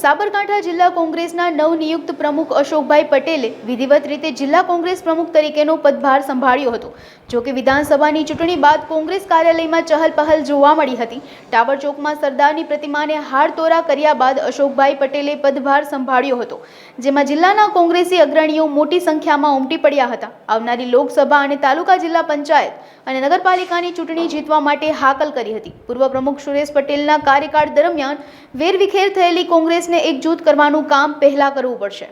સાબરકાંઠા જિલ્લા કોંગ્રેસના નવનિયુક્ત પ્રમુખ અશોકભાઈ પટેલે વિધિવત રીતે જિલ્લા કોંગ્રેસ પ્રમુખ તરીકેનો પદભાર સંભાળ્યો હતો. જો કે વિધાનસભાની ચૂંટણી બાદ કોંગ્રેસ કાર્યાલયમાં ચહલપહલ જોવા મળી હતી. ટાવર ચોકમાં સરદારની પ્રતિમાને હારતોરા કર્યા બાદ અશોકભાઈ પટેલે પદભાર સંભાળ્યો હતો. જેમાં જિલ્લાના કોંગ્રેસી અગ્રણીઓ મોટી સંખ્યામાં ઉમટી પડ્યા હતા. આવનારી લોકસભા અને તાલુકા જિલ્લા પંચાયત અને નગરપાલિકાની ચૂંટણી જીતવા માટે હાકલ કરી હતી. પૂર્વ પ્રમુખ સુરેશ પટેલના કાર્યકાળ દરમિયાન વેરવિખેર થયેલી કોંગ્રેસને એકજૂથ કરવાનું કામ પહેલા કરવું પડશે.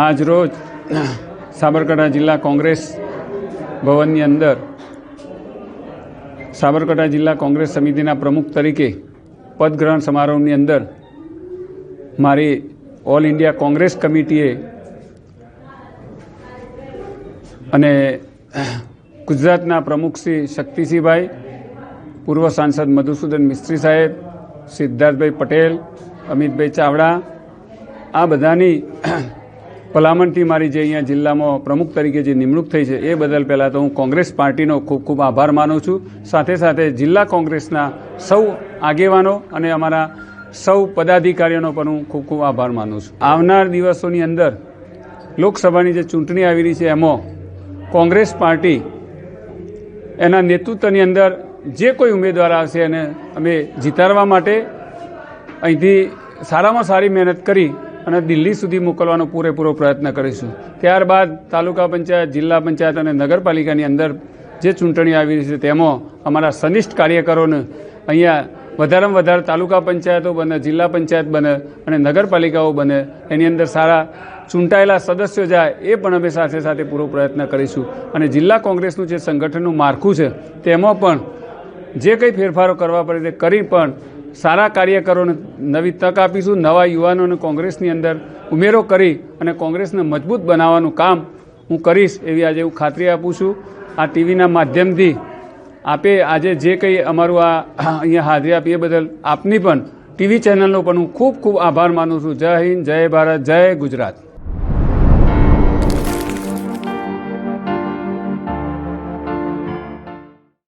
આજ રોજ સાબરકાંઠા જિલ્લા કોંગ્રેસ ભવનની અંદર સાબરકાંઠા જિલ્લા કોંગ્રેસ સમિતિના પ્રમુખ તરીકે પદગ્રહણ સમારોહની અંદર મારી ઓલ ઇન્ડિયા કોંગ્રેસ કમિટીએ અને ગુજરાતના પ્રમુખ શ્રી શક્તિસિંહભાઈ, પૂર્વ સાંસદ મધુસૂદન મિસ્ત્રી સાહેબ, સિદ્ધાર્થભાઈ પટેલ અમિતભાઈ ચાવડા, આ બધાની ભલામણથી મારી જે અહીંયા જિલ્લામાં પ્રમુખ તરીકે જે નિમણૂક થઈ છે, એ બદલ પહેલાં તો હું કોંગ્રેસ પાર્ટીનો ખૂબ ખૂબ આભાર માનું છું. સાથે સાથે જિલ્લા કોંગ્રેસના સૌ આગેવાનો અને અમારા સૌ પદાધિકારીઓનો પણ હું ખૂબ ખૂબ આભાર માનું છું. આવનાર દિવસોની અંદર લોકસભાની જે ચૂંટણી આવી રહી છે, એમાં કોંગ્રેસ પાર્ટી એના નેતૃત્વની અંદર જે કોઈ ઉમેદવાર આવશે એને અમે જીતાડવા માટે અહીંથી સારામાં સારી મહેનત કરી અને દિલ્હી સુધી મોકલવાનો પૂરેપૂરો પ્રયત્ન કરીશું. ત્યારબાદ તાલુકા પંચાયત, જિલ્લા પંચાયત અને નગરપાલિકાની અંદર જે ચૂંટણી આવી રહી છે તેમાં અમારા સનિષ્ઠ કાર્યકરોને અહીંયા વધારેમાં વધારે તાલુકા પંચાયતો બને, જિલ્લા પંચાયત બને અને નગરપાલિકાઓ બને, એની અંદર સારા ચૂંટાયેલા સદસ્યો જાય એ પણ અમે સાથે સાથે પૂરો પ્રયત્ન કરીશું. અને જિલ્લા કોંગ્રેસનું જે સંગઠનનું માળખું છે તેમાં પણ જે કંઈ ફેરફારો કરવા પડે તે કરી પણ સારા કાર્યકરોને નવી તક આપીશું, નવા યુવાનોને કોંગ્રેસની અંદર ઉમેરો કરી અને કોંગ્રેસને મજબૂત બનાવવાનું કામ હું કરીશ એવી આજે હું ખાતરી આપું છું. આ ટીવીના માધ્યમથી આપે આજે જે કંઈ અમારું આ અહીંયા હાજરી આપી એ બદલ આપની પણ ટીવી ચેનલનો પણ હું ખૂબ ખૂબ આભાર માનું છું. જય હિન્દ, જય ભારત, જય ગુજરાત.